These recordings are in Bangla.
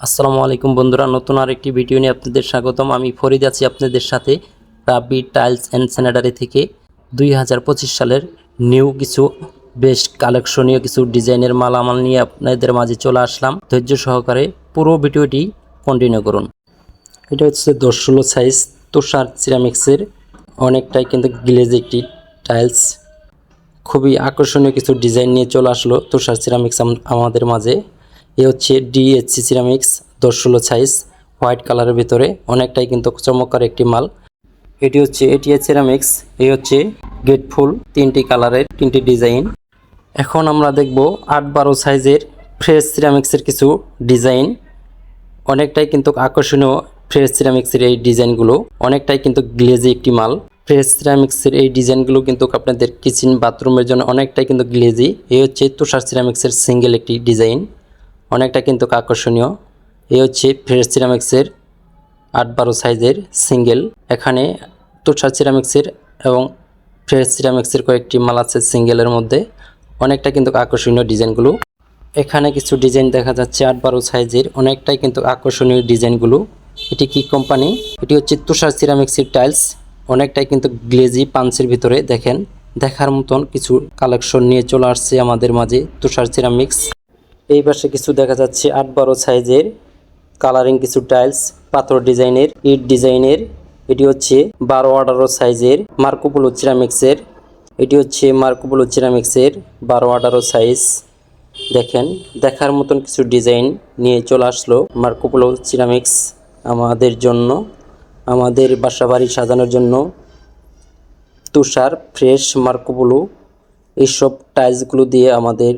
আসসালামু আলাইকুম বন্ধুরা, নতুন আরেকটি ভিডিও নিয়ে আপনাদের স্বাগতম। আমি ফরিদ আছি আপনাদের সাথে রাবি টাইলস অ্যান্ড স্যানিটারি থেকে। দুই হাজার পঁচিশ সালের নিউ কিছু বেশ কালেকশনীয় কিছু ডিজাইনের মালামাল নিয়ে আপনাদের মাঝে চলে আসলাম। ধৈর্য সহকারে পুরো ভিডিওটি কন্টিনিউ করুন। এটা হচ্ছে দশ ষোলো সাইজ তুষার সিরামিক্সের অনেকটাই কিন্তু গ্লেজ একটি টাইলস খুবই আকর্ষণীয় কিছু ডিজাইন নিয়ে চলে আসলো তুষার সিরামিক্স আমাদের মাঝে। এ হচ্ছে ডিএসসি সিরামিক্স দশ ষোলো সাইজ হোয়াইট কালারের ভিতরে, অনেকটাই কিন্তু চমৎকার একটি মাল। এটি হচ্ছে এটিএস সিরামিক্স এই হচ্ছে গেট ফুল তিনটি কালারের তিনটি ডিজাইন এখন আমরা দেখব আট বারো সাইজের ফ্রেশ সিরামিক্সের কিছু ডিজাইন অনেকটাই কিন্তু আকর্ষণীয় ফ্রেশ সিরামিক্সের এই ডিজাইনগুলো অনেকটাই কিন্তু গ্লেজি একটি মাল। ফ্রেশ সিরামিক্সের এই ডিজাইনগুলো কিন্তু আপনাদের কিচেন বাথরুমের জন্য অনেকটাই কিন্তু গ্লেজি এই হচ্ছে তুষার সিরামিক্সের সিঙ্গেল একটি ডিজাইন অনেকটা কিন্তু আকর্ষণীয়। এই হচ্ছে ফ্রেশ সিরামিক্সের আট বারো সাইজের সিঙ্গেল। এখানে তুষার সিরামিক্সের এবং ফ্রেশ সিরামিক্সের কয়েকটি মাল আছে সিঙ্গেলের মধ্যে। অনেকটা কিন্তু আকর্ষণীয় ডিজাইনগুলো। এখানে কিছু ডিজাইন দেখা যাচ্ছে আট বারো সাইজের। অনেকটাই কিন্তু আকর্ষণীয় ডিজাইনগুলো। এটি কি কোম্পানি? এটি হচ্ছে তুষার সিরামিক্সের টাইলস। অনেকটাই কিন্তু গ্লেজি পাঞ্চের ভিতরে দেখেন। দেখার মতন কিছু কালেকশন নিয়ে চলে আসছে আমাদের মাঝে তুষার সিরামিক্স। এই পাশে কিছু দেখা যাচ্ছে আট বারো সাইজের কালারিং কিছু টাইলস, পাথর ডিজাইনের, ইট ডিজাইনের। এটি হচ্ছে বারো আঠারো সাইজের মার্কোপোলো সিরামিক্সের। এটি হচ্ছে মার্কোপোলো সিরামিক্সের বারো আঠারো সাইজ। দেখেন, দেখার মতন কিছু ডিজাইন নিয়ে চলে আসলো মার্কোপোলো সিরামিক্স আমাদের জন্য। আমাদের বাসা বাড়ি সাজানোর জন্য তুষার, ফ্রেশ মার্কোপোলো এইসব টাইলসগুলো দিয়ে আমাদের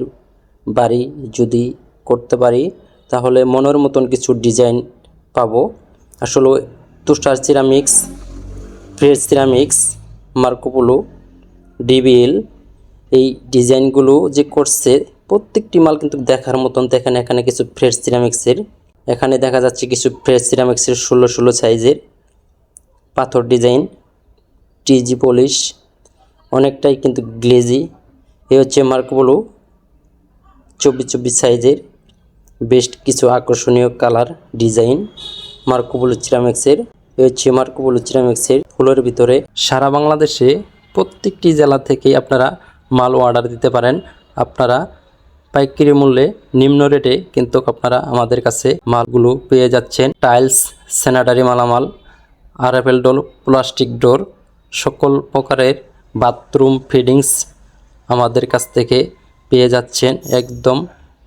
বাড়ি যদি করতে পারি, তাহলে মনের মতন কিছু ডিজাইন পাবো। আসলে Tushar ceramics, fresh ceramics Marco Polo DBL, এই ডিজাইনগুলো যে করছে, প্রত্যেকটি মাল কিন্তু দেখার মতন দেখেন এখানে কিছু ফ্রেশ সিরামিক্সের। এখানে দেখা যাচ্ছে কিছু ফ্রেশ সিরামিক্সের ষোলো ষোলো সাইজের পাথর ডিজাইন, টিজি পলিশ, অনেকটাই কিন্তু গ্লেজি। এ হচ্ছে মার্কোপোলো চব্বিশ চব্বিশ সাইজের বেস্ট কিছু আকর্ষণীয় কালার ডিজাইন মার্কোপোলো সিরামিক্সের। এ হচ্ছে মার্কোপোলো সিরামিক্সের ফুলের ভিতরে সারা বাংলাদেশে প্রত্যেকটি জেলা থেকেই আপনারা মাল অর্ডার দিতে পারেন। আপনারা পাইকারি মূল্যে নিম্ন রেটে কিন্তু আপনারা আমাদের কাছে মালগুলো পেয়ে যাচ্ছেন। টাইলস স্যানিটারি মালামাল আরএফএল ডোর প্লাস্টিক ডোর সকল প্রকারের বাথরুম ফিডিংস আমাদের কাছ থেকে পেয়ে যাচ্ছেন একদম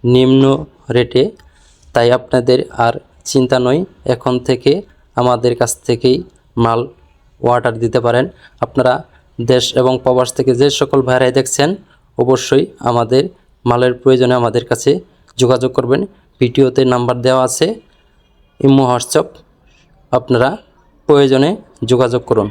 নিম্ন রেটে। তাই আপনাদের আর চিন্তা নয়, এখন থেকে আমাদের কাছ থেকেই মাল অর্ডার দিতে পারেন। আপনারা দেশ এবং প্রবাস থেকে যে সকল ভাইরাই দেখছেন, অবশ্যই আমাদের মালের প্রয়োজনে আমাদের কাছে যোগাযোগ করবেন। ভিডিওতে নাম্বার দেওয়া আছে, ইমো, হোয়াটসঅ্যাপ, আপনারা প্রয়োজনে যোগাযোগ করুন।